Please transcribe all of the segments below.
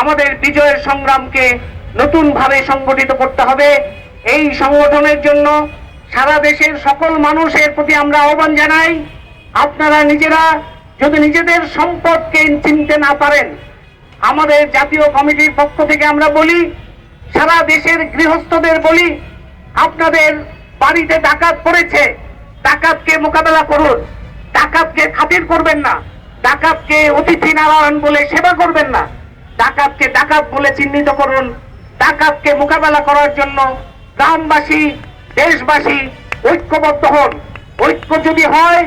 আমাদের বিজয়ের সংগ্রামকে নতুনভাবে সংগঠিত করতে হবে। এই সংগঠনের জন্য সারা দেশের সকল মানুষের প্রতি আমরা আহ্বান জানাই। আপনারা নিজেরা যদি নিজেদের সম্পদকে চিনতে না পারেন, আমাদের জাতীয় কমিটির পক্ষ থেকে আমরা বলি, সারা দেশের গৃহস্থদের বলি, আপনাদের বাড়িতে ডাকাত পড়েছে, ডাকাতকে মোকাবেলা করুন। ডাকাতকে খাতির করবেন না, ডাকাতকে অতিথি নারায়ণ বলে সেবা করবেন না। ডাকাতকে ডাকাত বলে চিহ্নিত করুন। ডাকাতকে মোকাবেলা করার জন্য গ্রামবাসী, দেশবাসী ঐক্যবদ্ধ হন। ঐক্য যদি হয়,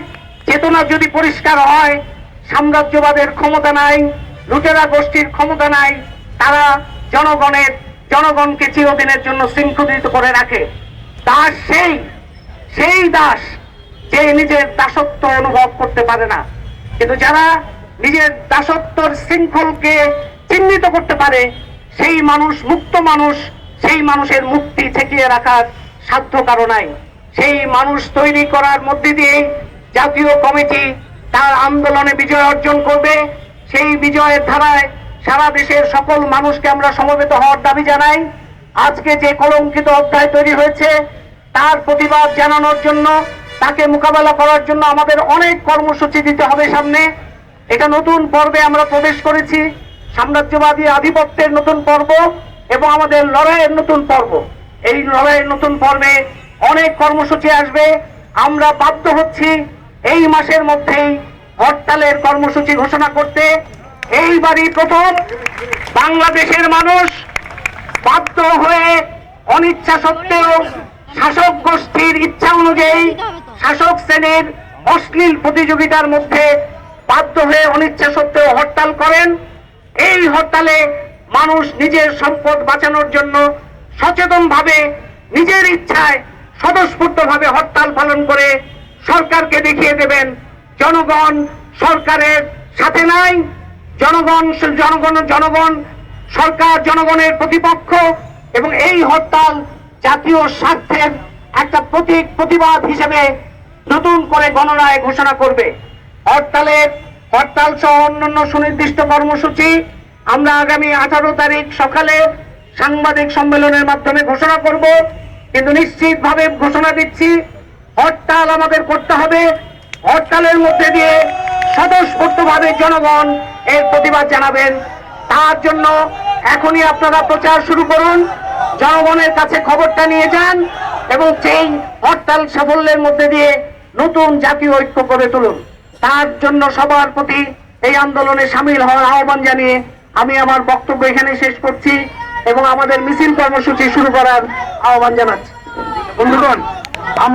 চেতনা যদি পরিষ্কার হয়, সাম্রাজ্যবাদের ক্ষমতা নাই, লুটেরা গোষ্ঠীর ক্ষমতা নাই, তারা জনগণের, জনগণকে চিরদিনের জন্য শৃঙ্খলিত করে রাখে। দাস সেই সেই দাস যে নিজের দাসত্ব অনুভব করতে পারে না। কিন্তু যারা নিজের দাসত্বর শৃঙ্খলকে চিহ্নিত করতে পারে, সেই মানুষ মুক্ত মানুষ, সেই মানুষের মুক্তি ঠেকিয়ে রাখার সাধ্য কারও নাই। সেই মানুষ তৈরি করার মধ্যে দিয়ে জাতীয় কমিটি তার আন্দোলনে বিজয় অর্জন করবে। সেই বিজয়ের ধারায় সারা দেশের সকল মানুষকে আমরা সমবেত হওয়ার দাবি জানাই। আজকে যে কলঙ্কিত অধ্যায় তৈরি হয়েছে, তার প্রতিবাদ জানানোর জন্য, তাকে মোকাবেলা করার জন্য আমাদের অনেক কর্মসূচি দিতে হবে সামনে। এটা নতুন পর্বে আমরা প্রবেশ করেছি। সাম্রাজ্যবাদী আধিপত্যের নতুন পর্ব এবং আমাদের লড়াইয়ের নতুন পর্ব। এই লড়াইয়ের নতুন পর্বে অনেক কর্মসূচি আসবে। আমরা বাধ্য হচ্ছি এই মাসের মধ্যেই হরতালের কর্মসূচি ঘোষণা করতে। এইবারই প্রথম বাংলাদেশের মানুষ বাধ্য হয়ে অনিচ্ছা সত্ত্বেও শাসক গোষ্ঠীর ইচ্ছা অনুযায়ী শাসক শ্রেণির অশ্লীল প্রতিযোগিতার মধ্যে বাধ্য হয়ে অনিচ্ছা সত্ত্বেও হরতাল করেন। এই হরতালে মানুষ নিজের সম্পদ বাঁচানোর জন্য সচেতনভাবে, নিজের ইচ্ছায় স্বতঃস্ফূর্তভাবে হরতাল পালন করে সরকারকে দেখিয়ে দেবেন, জনগণ সরকারের সাথে নাই। জনগণ জনগণ জনগণ, সরকার জনগণের প্রতিপক্ষ এবং এই হরতাল জাতীয় স্বার্থের একটা প্রতীক, প্রতিবাদ হিসেবে নতুন করে গণনায় ঘোষণা করবে। হরতালের, হরতাল সহ অন্যান্য সুনির্দিষ্ট কর্মসূচি আমরা আগামী আঠারো তারিখ সকালে সাংবাদিক সম্মেলনের মাধ্যমে ঘোষণা করব। কিন্তু নিশ্চিতভাবে ঘোষণা দিচ্ছি, হরতাল আমাদের করতে হবে। হরতালের মধ্যে দিয়ে স্বতঃস্ফূর্তভাবে জনগণ এর প্রতিবাদ জানাবেন। তার জন্য এখনই আপনারা প্রচার শুরু করুন। জনগণের কাছে খবরটা নিয়ে যান এবং সেই হরতাল সাফল্যের মধ্যে দিয়ে নতুন জাতীয় ঐক্য করে তুলুন। তার জন্য সবার প্রতি এই আন্দোলনে সামিল হওয়ার আহ্বান জানিয়ে আমি আমার বক্তব্য এখানে শেষ করছি এবং আমাদের মিছিল কর্মসূচি শুরু করার আহ্বান জানাচ্ছি। বন্ধুগণ